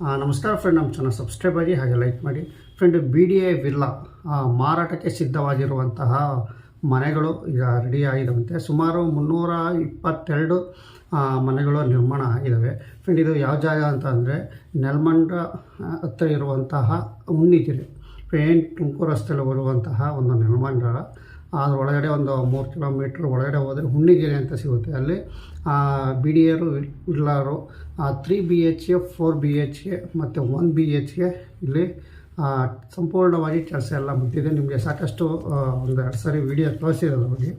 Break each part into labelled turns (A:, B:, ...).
A: ನಮಸ್ಕಾರ ಫ್ರೆಂಡ್ ನಮ್ಮ channel subscribe ಆಗಿ ಹಾಗೆ ಲೈಕ್ ಮಾಡಿ. Friend B D A villa ಮಾರಾಟಕ್ಕೆ ಸಿದ್ಧವಾಗಿರುವಂತಹ ಮನೆಗಳು ಈಗ ರೆಡಿ ಆಗಿದವಂತೆ. ಸುಮಾರು ಮುನ್ನೂರ ಇಪ್ಪತ್ತೆರಡು ಮನೆಗಳು ನಿರ್ಮಾಣ ಆಗಿದ್ದಾವೆ ಫ್ರೆಂಡ್ ಇದು ಯಾವ ಜಾಗ ಅಂತ ಅಂದರೆ ನೆಲಮಂಡ ಹತ್ತಿರ ಇರುವಂತಹ ಉಣ್ಣಿಗೆರೆ ಫ್ರೆಂಡ್ ತುಮಕೂರು ರಸ್ತೆಯಲ್ಲಿ ಬರುವಂತಹ ಒಂದು ನೆಲಮಂಡಲ ಅದ್ರ ಒಳಗಡೆ ಒಂದು ಮೂರು ಕಿಲೋಮೀಟ್ರ್ ಒಳಗಡೆ ಹೋದರೆ ಹುಣ್ಣಿಗೆರೆ ಅಂತ ಸಿಗುತ್ತೆ. ಅಲ್ಲಿ ಬಿ ಡಿ ಎರು ಇಲ್ಲಾರು three B H A four B H A ಮತ್ತು ಒನ್ ಬಿ ಎಚ್ ಎ ಇಲ್ಲಿ ಸಂಪೂರ್ಣವಾಗಿ ಕೆಲಸ ಎಲ್ಲ ಮುಗಿದಿದೆ. ನಿಮಗೆ ಸಾಕಷ್ಟು ಒಂದು ಎರಡು ಸಾರಿ ವಿಡಿಯೋ ತೋರಿಸಿರೋದ್ರ ಬಗ್ಗೆ.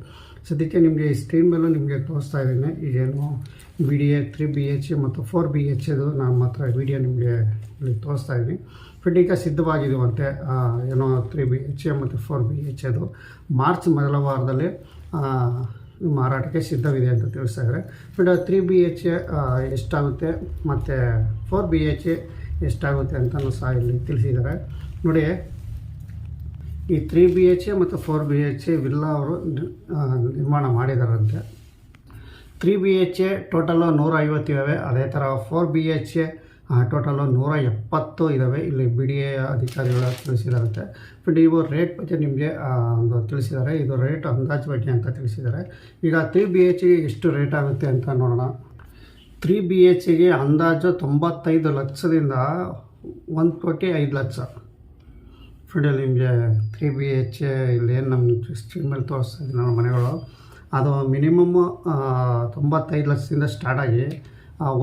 A: ಸದ್ಯಕ್ಕೆ ನಿಮಗೆ ಈ ಸ್ಕ್ರೀನ್ ಮೇಲೂ ನಿಮಗೆ ತೋರಿಸ್ತಾ ಇದ್ದೀನಿ. ಈಗೇನು B D A three B H ಮತ್ತು ಫೋರ್ ಬಿ ಎಚ್ ಅದು ನಾನು ಮಾತ್ರ ವಿಡಿಯೋ ನಿಮಗೆ ಇಲ್ಲಿ ತೋರಿಸ್ತಾ ಇದ್ದೀನಿ. ಫಿಟ್ಟಿಂಗ ಈಗ ಸಿದ್ಧವಾಗಿರುವಂತೆ ಏನೋ ತ್ರೀ ಬಿ ಎಚ್ ಎ ಮತ್ತು ಫೋರ್ ಬಿ ಎಚ್ ಅದು ಮಾರ್ಚ್ ಮೊದಲ ವಾರದಲ್ಲಿ ಮಾರಾಟಕ್ಕೆ ಸಿದ್ಧವಿದೆ ಅಂತ ತಿಳಿಸ್ತಾ ಇದ್ದಾರೆ. ಬಟ್ ತ್ರೀ ಬಿ ಎಚ್ ಎಷ್ಟಾಗುತ್ತೆ ಮತ್ತು ಫೋರ್ ಬಿ ಎಚ್ ಎಷ್ಟಾಗುತ್ತೆ ಅಂತಲೂ ಸಹ ಇಲ್ಲಿ ತಿಳಿಸಿದ್ದಾರೆ. ನೋಡಿ ಈ ತ್ರೀ ಬಿ ಎಚ್ ಎ ಮತ್ತು four B H A villa ಅವರು ನಿರ್ಮಾಣ ಮಾಡಿದಾರಂತೆ. Three B H A total ನೂರ ಐವತ್ತಿದ್ದಾವೆ ಅದೇ ಥರ four B H A total ನೂರ ಎಪ್ಪತ್ತು ಇದ್ದಾವೆ ಇಲ್ಲಿ ಬಿ ಡಿ ಎ ಅಧಿಕಾರಿಗಳು ತಿಳಿಸಿದಾರಂತೆ. ಬಟ್ ಇವು ರೇಟ್ ಬಗ್ಗೆ ನಿಮಗೆ ಒಂದು ತಿಳಿಸಿದ್ದಾರೆ. ಇದು ರೇಟ್ ಅಂದಾಜು ಬಗ್ಗೆ ಅಂತ ತಿಳಿಸಿದ್ದಾರೆ. ಈಗ ತ್ರೀ ಬಿ ಎಚ್ಗೆ ಎಷ್ಟು ರೇಟ್ ಆಗುತ್ತೆ ಅಂತ ನೋಡೋಣ. ತ್ರೀ ಬಿ ಎಚ್ಗೆ ಅಂದಾಜು ತೊಂಬತ್ತೈದು ಲಕ್ಷದಿಂದ ಒಂದು ಕೋಟಿ ಐದು ಲಕ್ಷ. ಫ್ರೆಂಡ್ ನಿಮಗೆ ತ್ರೀ ಬಿ ಎಚ್ ಇಲ್ಲಿ ಏನು ನಮ್ಮ ಸ್ಟ್ರೀಮಲ್ಲಿ ಮೇಲೆ ತೋರಿಸ್ತಾ ಇದ್ದೀನಿ ನಮ್ಮ ಮನೆಗಳು. ಅದು ಮಿನಿಮಮ್ ತೊಂಬತ್ತೈದು ಲಕ್ಷದಿಂದ ಸ್ಟಾರ್ಟ್ ಆಗಿ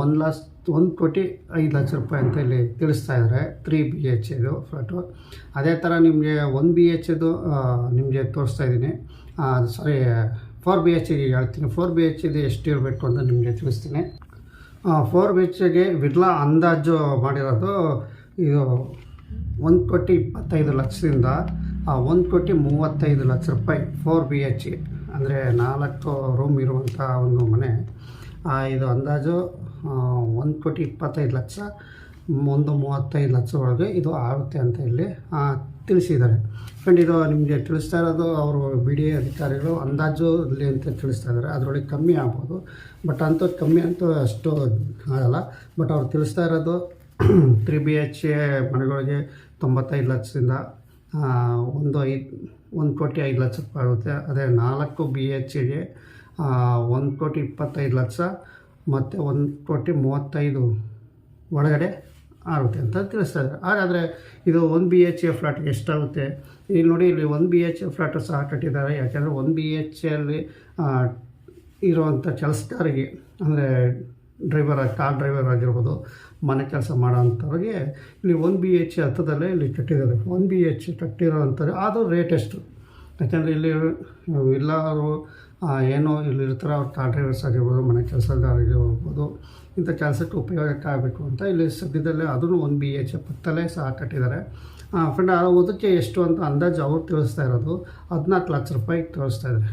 A: ಒಂದು ಲಕ್ಷ, ಒಂದು ಕೋಟಿ ಐದು ಲಕ್ಷ ರೂಪಾಯಿ ಅಂತ ಇಲ್ಲಿ ತಿಳಿಸ್ತಾ ಇದ್ದಾರೆ ತ್ರೀ ಬಿ ಎಚ್ ಇದು ಫ್ಲಾಟು ಅದೇ ಥರ ನಿಮಗೆ ಒನ್ ಬಿ ಎಚ್ ಇದು ನಿಮಗೆ ತೋರಿಸ್ತಾ ಇದ್ದೀನಿ. ಸಾರಿ ಫೋರ್ ಬಿ ಎಚ್ ಹೇಳ್ತೀನಿ. ಫೋರ್ ಬಿ ಎಚ್ ಇದು ಎಷ್ಟು ಇರಬೇಕು ಅಂತ ನಿಮಗೆ ತಿಳಿಸ್ತೀನಿ. ಫೋರ್ ಬಿ ಎಚ್ಗೆ ವಿರ್ಲಾ ಅಂದಾಜು ಮಾಡಿರೋದು ಇದು ಒಂದು ಕೋಟಿ ಇಪ್ಪತ್ತೈದು ಲಕ್ಷದಿಂದ, ಆ ಒಂದು ಕೋಟಿ ಮೂವತ್ತೈದು ಲಕ್ಷ ರೂಪಾಯಿ ಫೋರ್ ಬಿ ಎಚ್ ಅಂದರೆ ನಾಲ್ಕು ರೂಮ್ ಇರುವಂಥ ಒಂದು ಮನೆ. ಇದು ಅಂದಾಜು ಒಂದು ಕೋಟಿ ಇಪ್ಪತ್ತೈದು ಲಕ್ಷ, ಒಂದು ಮೂವತ್ತೈದು ಲಕ್ಷ ಒಳಗೆ ಇದು ಆಗುತ್ತೆ ಅಂತ ಇಲ್ಲಿ ತಿಳಿಸಿದ್ದಾರೆ. ಫ್ರೆಂಡ್ ಇದು ನಿಮಗೆ ತಿಳಿಸ್ತಾ ಇರೋದು ಅವರು ಬಿ ಡಿ ಎ ಅಧಿಕಾರಿಗಳು ಅಂದಾಜು ಇಲ್ಲಿ ಅಂತ ತಿಳಿಸ್ತಾ ಇದ್ದಾರೆ. ಅದರೊಳಗೆ ಕಮ್ಮಿ ಆಗ್ಬೋದು. ಬಟ್ ಅಂತೂ ಕಮ್ಮಿ ಅಂತೂ ಅಷ್ಟು ಆಗಲ್ಲ. ಬಟ್ ಅವ್ರು ತಿಳಿಸ್ತಾ ಇರೋದು ತ್ರೀ ಬಿ ಎಚ್ ಎ ಮನೆಗಳಿಗೆ ತೊಂಬತ್ತೈದು ಲಕ್ಷದಿಂದ ಒಂದು ಐದು ಒಂದು ಕೋಟಿ ಐದು ಲಕ್ಷ ರೂಪಾಯಿ ಆಗುತ್ತೆ. ಅದೇ ನಾಲ್ಕು ಬಿ ಎಚ್ಗೆ ಒಂದು ಕೋಟಿ ಇಪ್ಪತ್ತೈದು ಲಕ್ಷ, ಮತ್ತು ಒಂದು ಕೋಟಿ ಮೂವತ್ತೈದು ಒಳಗಡೆ ಆಗುತ್ತೆ ಅಂತ ತಿಳಿಸ್ತಾ ಹಾಗಾದರೆ ಇದು ಒಂದು ಬಿ ಎಚ್ ಎ ಫ್ಲಾಟ್ಗೆ ಎಷ್ಟಾಗುತ್ತೆ? ಇಲ್ಲಿ ನೋಡಿ, ಇಲ್ಲಿ ಒಂದು ಬಿ ಎಚ್ ಎ ಫ್ಲಾಟು ಸಹ ಕಟ್ಟಿದ್ದಾರೆ. ಯಾಕೆಂದರೆ ಒಂದು ಬಿ ಎಚ್ ಎಲ್ಲಿ ಇರುವಂಥ ಕೆಲಸಗಾರಿಗೆ ಅಂದರೆ ಡ್ರೈವರ್, ಕಾರ್ ಡ್ರೈವರ್ ಆಗಿರ್ಬೋದು, ಮನೆ ಕೆಲಸ ಮಾಡೋವಂಥವ್ರಿಗೆ ಇಲ್ಲಿ ಒನ್ ಬಿ ಎಚ್ ಹತ್ತದಲ್ಲೇ ಇಲ್ಲಿ ಕಟ್ಟಿದ್ದಾರೆ. ಒನ್ ಬಿ ಎಚ್ ಕಟ್ಟಿರೋವಂಥದ್ದು ಅದು ರೇಟ್ ಎಷ್ಟು? ಯಾಕೆಂದರೆ ಇಲ್ಲಿ ಎಲ್ಲರೂ ಏನೋ ಇಲ್ಲಿ ಇರ್ತಾರೆ, ಅವ್ರು ಕಾರ್ ಡ್ರೈವರ್ಸ್ ಆಗಿರ್ಬೋದು, ಮನೆ ಕೆಲಸಗಾರರಿರ್ಬೋದು ಇಂಥ ಕೆಲಸಕ್ಕೆ ಉಪಯೋಗಕ್ಕೆ ಆಗಬೇಕು ಅಂತ ಇಲ್ಲಿ ಸದ್ಯದಲ್ಲೇ ಅದನ್ನು ಒನ್ ಬಿ ಎಚ್ ಪಕ್ಕದಲ್ಲೇ ಸಹ ಕಟ್ಟಿದ್ದಾರೆ. ಫ್ರೆಂಡ್ ಅದಕ್ಕೆ ಎಷ್ಟು ಅಂತ ಅಂದಾಜು ಅವ್ರು ತಿಳಿಸ್ತಾ ಇರೋದು, ಹದಿನಾಲ್ಕು ಲಕ್ಷ ರೂಪಾಯಿ ತಿಳಿಸ್ತಾ ಇದ್ದಾರೆ.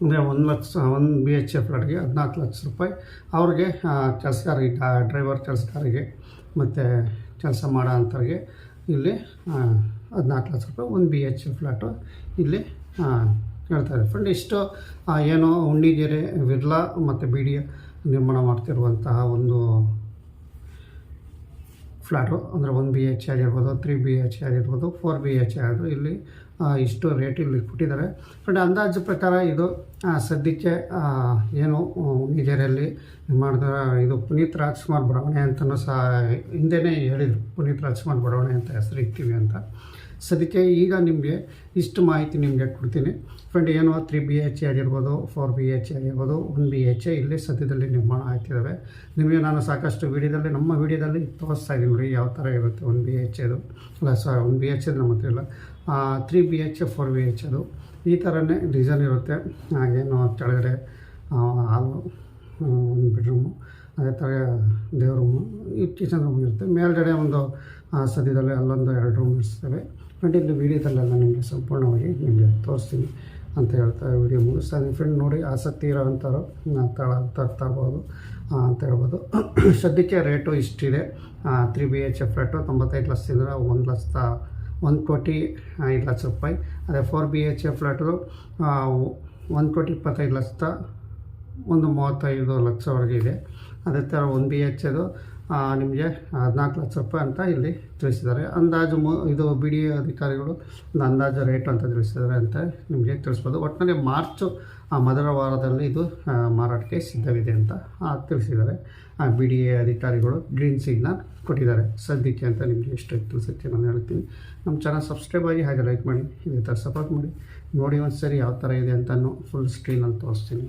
A: ಅಂದರೆ ಒಂದು ಲಕ್ಷ, ಒಂದು ಬಿ ಎಚ್ ಎ ಫ್ಲಾಟ್ಗೆ ಹದಿನಾಲ್ಕು ಲಕ್ಷ ರೂಪಾಯಿ. ಅವ್ರಿಗೆ ಕೆಲಸಗಾರಿಗೆ ಡ್ರೈವರ್ ಕೆಲಸಗಾರಿಗೆ, ಮತ್ತು ಕೆಲಸ ಮಾಡೋ ಅಂಥವ್ರಿಗೆ ಇಲ್ಲಿ ಹದಿನಾಲ್ಕು ಲಕ್ಷ ರೂಪಾಯಿ ಒಂದು ಬಿ ಎಚ್ ಎ ಫ್ಲಾಟು ಇಲ್ಲಿ ಹೇಳ್ತಾರೆ. ಫ್ರೆಂಡ್ ಇಷ್ಟು ಏನು ಉಣ್ಣಿಗೆರೆ, ವಿರ್ಲಾ ಮತ್ತು ಬಿ ನಿರ್ಮಾಣ ಮಾಡ್ತಿರುವಂತಹ ಒಂದು ಫ್ಲ್ಯಾಟು ಅಂದರೆ ಒನ್ ಬಿ ಎಚ್ ಆಗಿರ್ಬೋದು ತ್ರೀ ಬಿ ಎಚ್ ಆಗಿರ್ಬೋದು ಫೋರ್ ಬಿ ಎಚ್ ಆರ್ ಇಲ್ಲಿ ಇಷ್ಟು ರೇಟ್ ಇಲ್ಲಿ ಕೊಟ್ಟಿದ್ದಾರೆ. ಬಟ್ ಅಂದಾಜು ಪ್ರಕಾರ ಇದು ಸದ್ಯಕ್ಕೆ ಏನು ನಿಜರಲ್ಲಿ ಮಾಡಿದ ಇದು ಪುನೀತ್ ರಾಜ್ಕುಮಾರ್ ಬಡಾವಣೆ ಅಂತಲೂ ಸಹ ಹಿಂದೆನೇ ಹೇಳಿದರು. ಪುನೀತ್ ರಾಜ್ಕುಮಾರ್ ಬಡಾವಣೆ ಅಂತ ಹೆಸರು ಇಕ್ತೀವಿ ಅಂತ. ಸದ್ಯಕ್ಕೆ ಈಗ ನಿಮಗೆ ಇಷ್ಟು ಮಾಹಿತಿ ನಿಮಗೆ ಕೊಡ್ತೀನಿ. ಫ್ರೆಂಡ್ ಏನು ತ್ರೀ ಬಿ ಎಚ್ ಆಗಿರ್ಬೋದು ಫೋರ್ ಬಿ ಎಚ್ ಆಗಿರ್ಬೋದು ಒನ್ ಬಿ ಎಚ್ ಇಲ್ಲಿ ಸದ್ಯದಲ್ಲಿ ನಿರ್ಮಾಣ ಆಗ್ತಿದ್ದಾವೆ ನಿಮಗೆ ನಾನು ಸಾಕಷ್ಟು ವಿಡಿಯೋದಲ್ಲಿ, ನಮ್ಮ ವಿಡಿಯೋದಲ್ಲಿ ತೋರಿಸ್ತಾ ಇದ್ದೀನಿ ನೋಡಿ ಯಾವ ಥರ ಇರುತ್ತೆ ಒನ್ ಬಿ ಎಚ್ ಅದು. ಅಲ್ಲ ಸಾರಿ ಒನ್ ಬಿ ಎಚ್ ನಮ್ಮ ಹತ್ರ ಇಲ್ಲ. Three B H four B H ಅದು. ಈ ಥರನೇ ಡಿಸೈನ್ ಇರುತ್ತೆ. ಹಾಗೇನು ಕೆಳಗಡೆ ಹಾಲು ಒಂದು ಬೆಡ್ರೂಮು ಅದೇ ಥರ ದೇವ್ರ ರೂಮು ಈ ಕಿಚನ್ ರೂಮ್ ಇರುತ್ತೆ. ಮೇಲ್ಗಡೆ ಒಂದು ಸದ್ಯದಲ್ಲೇ ಅಲ್ಲೊಂದು ಎರಡು ರೂಮ್ ಇರ್ತವೆ. ಬಟ್ ಇಲ್ಲಿ ವೀಡಿಯೋದಲ್ಲೆಲ್ಲ ನಿಮಗೆ ಸಂಪೂರ್ಣವಾಗಿ ನಿಮಗೆ ತೋರಿಸ್ತೀನಿ ಅಂತ ಹೇಳ್ತಾ ವಿಡಿಯೋ ಮುಗಿಸ್ತಾ ಇದ್ದೀನಿ. ಫ್ರೆಂಡ್ ನೋಡಿ, ಆಸಕ್ತಿ ಇರೋವಂಥವ್ರು ತಳ ತರ್ತಾಗ್ಬೋದು ಅಂತ ಹೇಳ್ಬೋದು. ಸದ್ಯಕ್ಕೆ rate ಇಷ್ಟಿದೆ. Three B H F rate ತೊಂಬತ್ತೈದು ಲಕ್ಷದಿಂದ ಒಂದು ಲಕ್ಷ, ಒಂದು ಕೋಟಿ, ಐದು ಲಕ್ಷ ರೂಪಾಯಿ. ಅದೇ four B H F flat ಒಂದು ಕೋಟಿ ಇಪ್ಪತ್ತೈದು ಲಕ್ಷದ ಒಂದು ಮೂವತ್ತೈದು ಲಕ್ಷವರೆಗೆ ಇದೆ. ಅದೇ ಥರ ಒನ್ ಬಿ ಎಚ್ ಅದು ನಿಮಗೆ ಹದಿನಾಲ್ಕು ಲಕ್ಷ ರೂಪಾಯಿ ಅಂತ ಇಲ್ಲಿ ತಿಳಿಸಿದ್ದಾರೆ. ಅಂದಾಜು ಮು, ಇದು ಬಿ ಡಿ ಅಧಿಕಾರಿಗಳು ಒಂದು ಅಂದಾಜು ರೇಟ್ ಅಂತ ತಿಳಿಸಿದ್ದಾರೆ ಅಂತ ನಿಮಗೆ ತಿಳಿಸ್ಬೋದು. ಒಟ್ಟಿನಲ್ಲಿ ಮಾರ್ಚು ಮೊದಲ ವಾರದಲ್ಲಿ ಇದು ಮಾರಾಟಕ್ಕೆ ಸಿದ್ಧವಿದೆ ಅಂತ ತಿಳಿಸಿದ್ದಾರೆ. ಬಿ ಡಿ ಎ ಅಧಿಕಾರಿಗಳು ಗ್ರೀನ್ ಸಿಗ್ನಲ್ ಕೊಟ್ಟಿದ್ದಾರೆ. ಸದ್ಯಕ್ಕೆ ಅಂತ ನಿಮಗೆ ಎಷ್ಟು ತಿಳಿಸುತ್ತೆ ನಾನು ಹೇಳ್ತೀನಿ. ನಮ್ಮ ಚಾನಲ್ ಸಬ್ಸ್ಕ್ರೈಬ್ ಆಗಿ ಹಾಗೆ ಲೈಕ್ ಮಾಡಿ, ಇದೇ ಥರ ಸಪೋರ್ಟ್ ಮಾಡಿ. ನೋಡಿ ಒಂದು ಸರಿ ಯಾವ ಥರ ಇದೆ ಅಂತ ಫುಲ್ ಸ್ಕ್ರೀನಲ್ಲಿ ತೋರಿಸ್ತೀನಿ.